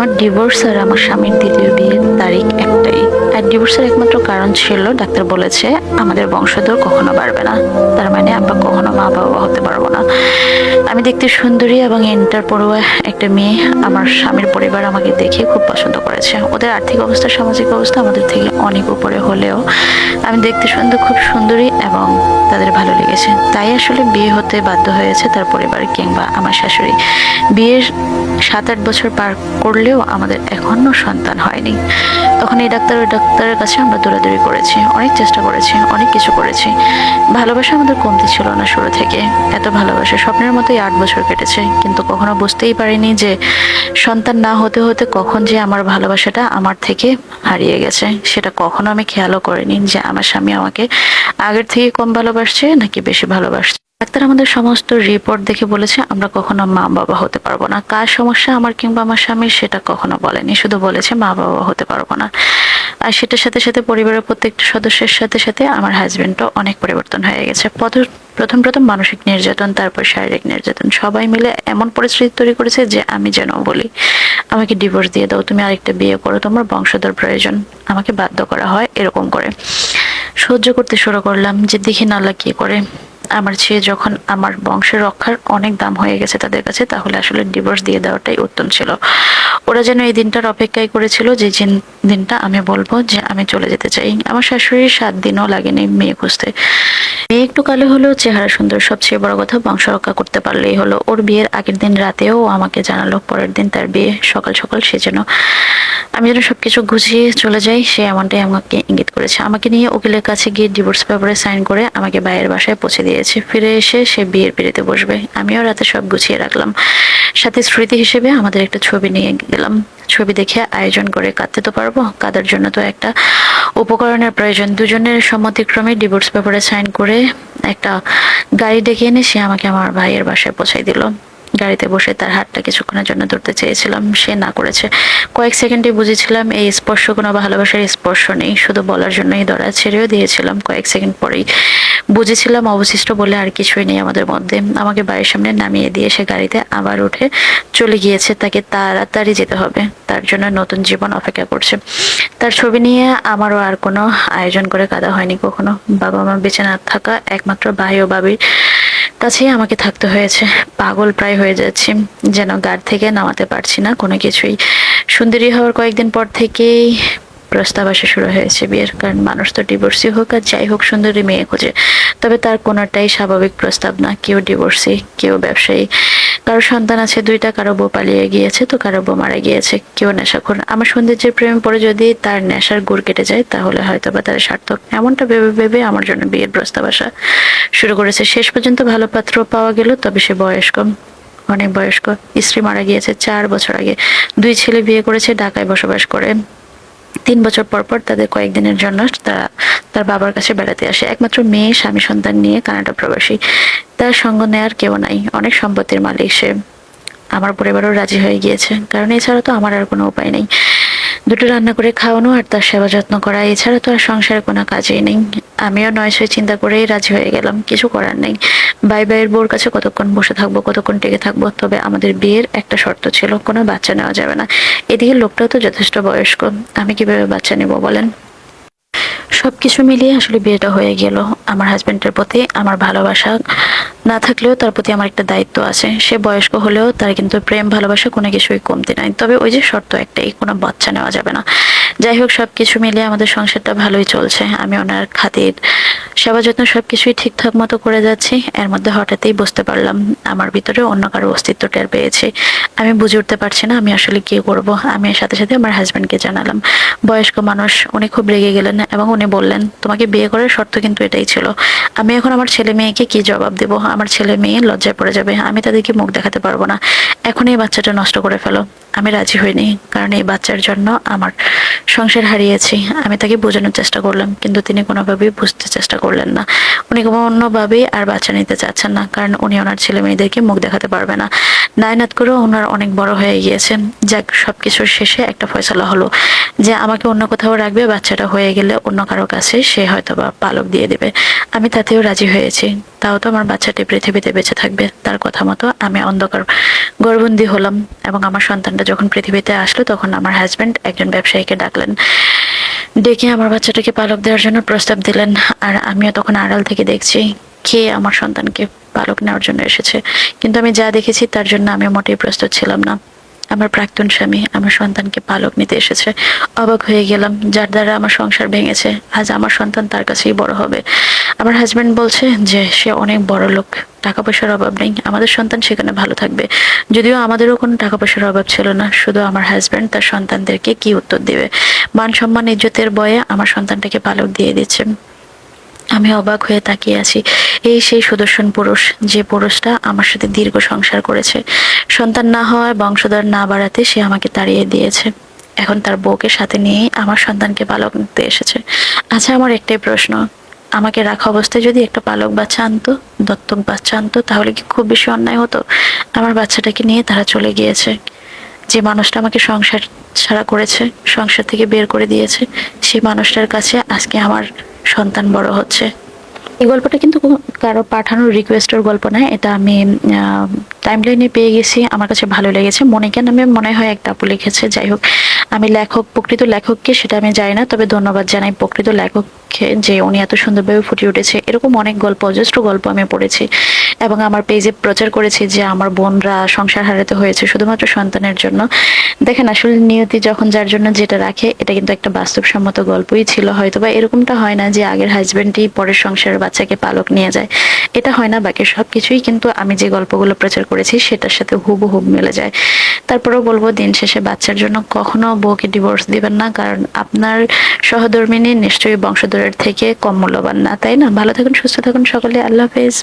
আমার ডিভোর্স আর আমার স্বামীর দ্বিতীয় বিয়ের তারিখ আর ডিভোর্সের একমাত্র কারণ ছিল, ডাক্তার বলেছে, আমাদের বংশধর কখনো বাড়বে না। তার মানে আমরা কখনো মা বাবা হতে পারব না। আমি দেখতে সুন্দরী এবং এন্টার পড়ুয়া একটা মেয়ে। আমার স্বামীর পরিবার আমাকে দেখে খুব পছন্দ করেছে। ওদের আর্থিক অবস্থা, সামাজিক অবস্থা আমাদের থেকে অনেক উপরে হলেও আমি দেখতে সুন্দর, খুব সুন্দরী এবং তাদের ভালো লেগেছে। তাই আসলে বিয়ে হতে বাধ্য হয়েছে তার পরিবার কিংবা আমার শাশুড়ি। বিয়ের সাত আট বছর পার করলেও আমাদের এখনও সন্তান হয়নি। তখন এই ডাক্তার ওই ডাক্তারের কাছে আমরা দৌড়াদৌড়ি করেছি, অনেক চেষ্টা করেছি, অনেক কিছু করেছি। ভালোবাসা আমাদের কমতি ছিল না শুরু থেকে। এত ভালোবাসা, স্বপ্নের মতোই আট বছর কেটেছে। কিন্তু কখনো বুঝতেই পারিনি যে সন্তান না হতে হতে কখন যে আমার ভালোবাসাটা আমার থেকে হারিয়ে গেছে। সেটা কখনো আমি খেয়ালও করিনি যে আমার স্বামী আমাকে আগের থেকে কম ভালোবাসছে নাকি বেশি ভালোবাসছে। ডাক্তার আমাদের সমস্ত রিপোর্ট দেখে বলেছে, আমরা কখনো মা বাবা হতে পারব না। কার সমস্যা আমার কিংবা আমার স্বামীর সেটা কখনো বলেনি। শুধু বলেছে মা বাবা হতে পারব না। আর সেটার সাথে সাথে পরিবারের প্রত্যেকটা সদস্যের সাথে সাথে আমার হাজব্যান্ডও অনেক পরিবর্তন হয়ে গেছে। প্রথম প্রথম মানসিক নির্যাতন, তারপর শারীরিক নির্যাতন, সবাই মিলে এমন পরিস্থিতি তৈরি করেছে যে আমি যেন বলি, আমাকে ডিভোর্স দিয়ে দাও, তুমি আরেকটা বিয়ে করো, তোমার বংশধর প্রয়োজন, আমাকে বাধ্য করা হয় এরকম করে। সহ্য করতে শুরু করলাম যে দেখি নালা কি করে। আমার ছেলে যখন আমার বংশের রক্ষার অনেক দাম হয়ে গেছে তাদের কাছে, তাহলে আসলে ডিভোর্স দিয়ে দেওয়াটাই উত্তম ছিল। ওরা যেন এই দিনটার অপেক্ষাই করেছিল যে দিনটা আমি বলব যে আমি চলে যেতে চাই। আমার শাশুড়ির সাত দিনও লাগেনি মেয়ে খুঁজতে। মেয়ে একটু কালো হলেও চেহারা সুন্দর, সবচেয়ে বড় কথা বংশ রক্ষা করতে পারলেই হলো। ওর বিয়ের আগের দিন রাতেও আমাকে জানালো, পরের দিন তার বিয়ে, সকাল সকাল সে যেন আমি যেন সবকিছু গুছিয়ে চলে যাই, সে এমনটাই আমাকে ইঙ্গিত করেছে। আমাকে নিয়ে উকিলের কাছে গিয়ে ডিভোর্স পেপারে সাইন করে আমাকে বাইরের বাসায় পৌঁছে দিয়েছে। ফিরে এসে সে বিয়ের পিড়িতে বসবে। আমিও রাতে সব গুছিয়ে রাখলাম। সাথে স্মৃতি হিসেবে আমাদের একটা ছবি নিয়ে গেলাম। ছবি দেখে আয়োজন করে কাঁদতে তো পারব। কাঁদার জন্য তো একটা উপকরণের প্রয়োজন। দুজনের সম্মতিক্রমে ডিভোর্স পেপারে সাইন করে একটা গাড়ি ডেকে এনে সে আমাকে আমার ভাইয়ের বাসায় পৌঁছাই দিল। গাড়িতে বসে তার হাতটা কিছুক্ষণের জন্য ধরতে চেয়েছিলাম, সে না করেছে। কয়েক সেকেন্ডে বুঝেছিলাম এই স্পর্শ কোনো ভালোবাসার স্পর্শ নেই, শুধু বলার জন্যই ধরা ছেড়েও দিয়েছিলাম। কয়েক সেকেন্ড পরেই বুঝেছিলাম অবশিষ্ট বলে আর কিছুই নেই আমাদের মধ্যে। আমাকে বাড়ির সামনে নামিয়ে দিয়ে সে গাড়িতে আবার উঠে চলে গিয়েছে। তাকে তাড়াতাড়ি যেতে হবে। তার জন্য নতুন জীবন অপেক্ষা করছে। তার ছবি নিয়ে আমারও আর কোনো আয়োজন করে কাদা হয়নি কখনো। বাবা মা বেঁচে না থাকা একমাত্র ভাই ও বাবির কাছেই আমাকে থাকতে হয়েছে। পাগল প্রায় হয়ে যাচ্ছি। যেন গাড় থেকে নামাতে পারছি না কোনো কিছুই। সুন্দরী হওয়ার কয়েকদিন পর থেকেই প্রস্তাব আসা শুরু হয়েছে বিয়ের, কারণ মানুষ তো ডিভোর্সি হোক আর যাই হোক সুন্দরী মেয়ে খোঁজে। তবে তার কোনোটাই স্বাভাবিক প্রস্তাব না, কেউ ডিভোর্সি কেউ ব্যবসায়ী। কারও সন্তান আছে, দুইটা, কারও বউ পালিয়ে গিয়েছে তো কারও বউ মারা গিয়েছে, কেউ নেশা নেশাখোর। আমার সৌন্দর্যের প্রেমে পড়ে যদি তার নেশার গুড় কেটে যায়, তাহলে হয়তো বা তার সার্থক। এমনটা ভেবে ভেবে আমার জন্য বিয়ের প্রস্তাব আসা শুরু করেছে। শেষ পর্যন্ত ভালো পাত্র পাওয়া গেল, তবে সে বয়স্ক অনেক বয়স্ক। স্ত্রী মারা গিয়েছে চার বছর আগে। দুই ছেলে বিয়ে করেছে, ঢাকায় বসবাস করে। তিন বছর পর পর তাদের কয়েকদিনের জন্য তারা তার বাবার কাছে বেড়াতে আসে। একমাত্র মেয়ে, স্বামী, সন্তান নিয়ে কানাডা প্রবাসী। তার সঙ্গ নেয়ার কেউ নাই, অনেক সম্পত্তির মালিক সে। আমার পরিবারও রাজি হয়ে গিয়েছে, কারণ এছাড়া তো আমার আর কোনো উপায় নেই। দুটো রান্না করে খাওয়ানো আর তার সেবা যত্ন করা, এছাড়া তো আর সংসারে কোনো কাজেই নেই। আমিও নয় ছয় চিন্তা করেই রাজি হয়ে গেলাম, কিছু করার নেই। বাই ভাইয়ের বোর কাছে কতক্ষণ বসে থাকব, কতক্ষণ টেকে থাকব, তবে আমাদের বিয়ের একটা শর্ত ছিল, কোনো বাচ্চা নেওয়া যাবে না। এদিকে লোকটাও তো যথেষ্ট বয়স্ক, আমি কীভাবে বাচ্চা নেব বলেন? সবকিছু মিলিয়ে আসলে বিয়েটা হয়ে গেল। আমার হাজব্যান্ডের প্রতি আমার ভালোবাসা না থাকলেও তার প্রতি আমার একটা দায়িত্ব আছে। সে বয়স্ক হলেও তার কিন্তু প্রেম, ভালোবাসা কোনো কিছুই কমতি নাই। তবে ওই যে শর্ত একটাই, কোনো বাচ্চা নেওয়া যাবে না। যাই হোক সব কিছু মিলিয়ে আমাদের সংসারটা ভালোই চলছে। আমি ওনার খাতির। সেবা যত্ন সবকিছুই ঠিকঠাক মতো করে যাচ্ছি, এর মধ্যে হঠাৎই বুঝতে পারলাম আমার ভিতরে অন্য কারও অস্তিত্ব টের পেয়েছি। আমি বুঝে উঠতে পারছি না আমি আসলে কি করব। আমি এর সাথে সাথে আমার হাজবেন্ডকে জানালাম। বয়স্ক মানুষ, উনি খুব রেগে গেলেন এবং উনি বললেন, তোমাকে বিয়ে করার শর্ত কিন্তু এটাই ছিল। আমি এখন আমার ছেলে মেয়েকে কি জবাব দেব? আমার ছেলে মেয়ে লজ্জায় পড়ে যাবে। আমি তাদেরকে মুখ দেখাতে পারব না। এখন এই বাচ্চাটা নষ্ট করে ফেলো। আমি রাজি হইনি, কারণ এই বাচ্চার জন্য আমার সংসার হারিয়েছি। আমি তাকে বোঝানোর চেষ্টা করলাম, কিন্তু তিনি কোনোভাবেই বুঝতে চেষ্টা করলেন না। উনি কোনোভাবেই আর বাচ্চা নিতে চাচ্ছেন না, কারণ উনি ওনার ছেলে মেয়েদেরকে মুখ দেখাতে পারবে না। নায়নাত করেও ওনার অনেক বড় হয়ে গিয়েছে যাক, সবকিছুর শেষে একটা ফয়সলা হলো যে আমাকে অন্য কোথাও রাখবে, বাচ্চাটা হয়ে গেলে অন্য কারও কাছে সে হয়তো বা পালক দিয়ে দেবে। আমি তাতেও রাজি হয়েছি। তাও তো আমার বাচ্চাটি পৃথিবীতে বেঁচে থাকবে, তার কথা মতো আমি অন্ধকার গর্ভবন্দী হলাম এবং আমার সন্তানটা যখন পৃথিবীতে আসলো, তখন আমার হাজব্যান্ড একজন ব্যবসায়ীকে ডাকলেন। ডেকে আমার বাচ্চাটাকে পালক দেওয়ার জন্য প্রস্তাব দিলেন। আর আমিও তখন আড়াল থেকে দেখছি, কে আমার সন্তানকে পালক নেওয়ার জন্য এসেছে। কিন্তু আমি যা দেখেছি তার জন্য আমি মোটেই প্রস্তুত ছিলাম না। আমার প্রাক্তন স্বামী, আমার সন্তানকে পালক নিতে এসেছে। অবাক হয়ে গেলাম, যার দ্বারা আমার সংসার ভেঙেছে। আজ আমার সন্তান তার কাছেই বড় হবে। আমার হাজবেন্ড বলছে যে, সে অনেক বড় লোক টাকা পয়সার অভাব নেই। আমাদের সন্তান সেখানে ভালো থাকবে। যদিও আমাদেরও কোনো টাকা পয়সার অভাব ছিল না, শুধু আমার হাজবেন্ড তার সন্তানদেরকে কি উত্তর দিবে? মান সম্মান, ইজ্জতের বয়ে আমার সন্তানটাকে পালক দিয়ে দিচ্ছে। আমি অবাক হয়ে তাকিয়ে আছি। এই সেই সুদর্শন পুরুষ, যে পুরুষটা আমার সাথে দীর্ঘ সংসার করেছে। সন্তান না হওয়ার বংশধর না বাড়াতে সে আমাকে তাড়িয়ে দিয়েছে। এখন তার বউকে সাথে নিয়ে আমার সন্তানকে পালক নিতে এসেছে। আচ্ছা আমার একটাই প্রশ্ন। আমাকে রাখা অবস্থায় যদি একটা পালক বাচ্চা আনতো, দত্তক বাচ্চা আনতো, তাহলে কি খুব বেশি অন্যায় হতো? আমার বাচ্চাটাকে নিয়ে তারা চলে গিয়েছে। যে মানুষটা আমাকে সংসার ছাড়া করেছে, সংসার থেকে বের করে দিয়েছে সেই মানুষটার কাছে আজকে আমার সন্তান বড় হচ্ছে। এই গল্পটা কিন্তু কোনো- কারও পাঠানোর রিকোয়েস্টের গল্প না, এটা আমি টাইমলাইনে পেয়ে গেছি, আমার কাছে ভালো লেগেছে। মনিকা নামে মনে হয় একটা আপু লিখেছে, যাই হোক, আমি লেখক, প্রকৃত লেখককে সেটা আমি জানি না, তবে ধন্যবাদ জানাই প্রকৃত লেখককে যে উনি এত সুন্দরভাবে ফুটে উঠেছে। এরকম অনেক গল্প, অজস্র গল্প আমি পড়েছি এবং আমার পেজে প্রচার করেছি যে আমার বোনরা সংসার হারাতে হয়েছে শুধুমাত্র সন্তানের জন্য। দেখেন, আসলে নিয়তি যখন যার জন্য যেটা রাখে, এটা কিন্তু একটা বাস্তবসম্মত গল্পই ছিল হয়তো বা এরকমটা হয় না যে আগের হাজবেন্ডই পরের সংসারের বাচ্চাকে পালক নিয়ে যায়। এটা হয় না, বাকি সব কিছুই কিন্তু আমি যে গল্পগুলো প্রচার করেছি সেটার সাথে হুবহু মিলে যায়। তারপরেও বলব, দিন শেষে বাচ্চার জন্য কখনো বউকে ডিভোর্স দিবেন না, কারণ আপনার সহধর্মিনী নিশ্চয়ই বংশধরের থেকে কম মূল্যবান না, তাই না? ভালো থাকুন, সুস্থ থাকুন সকলে, আল্লাহ হাফেজ।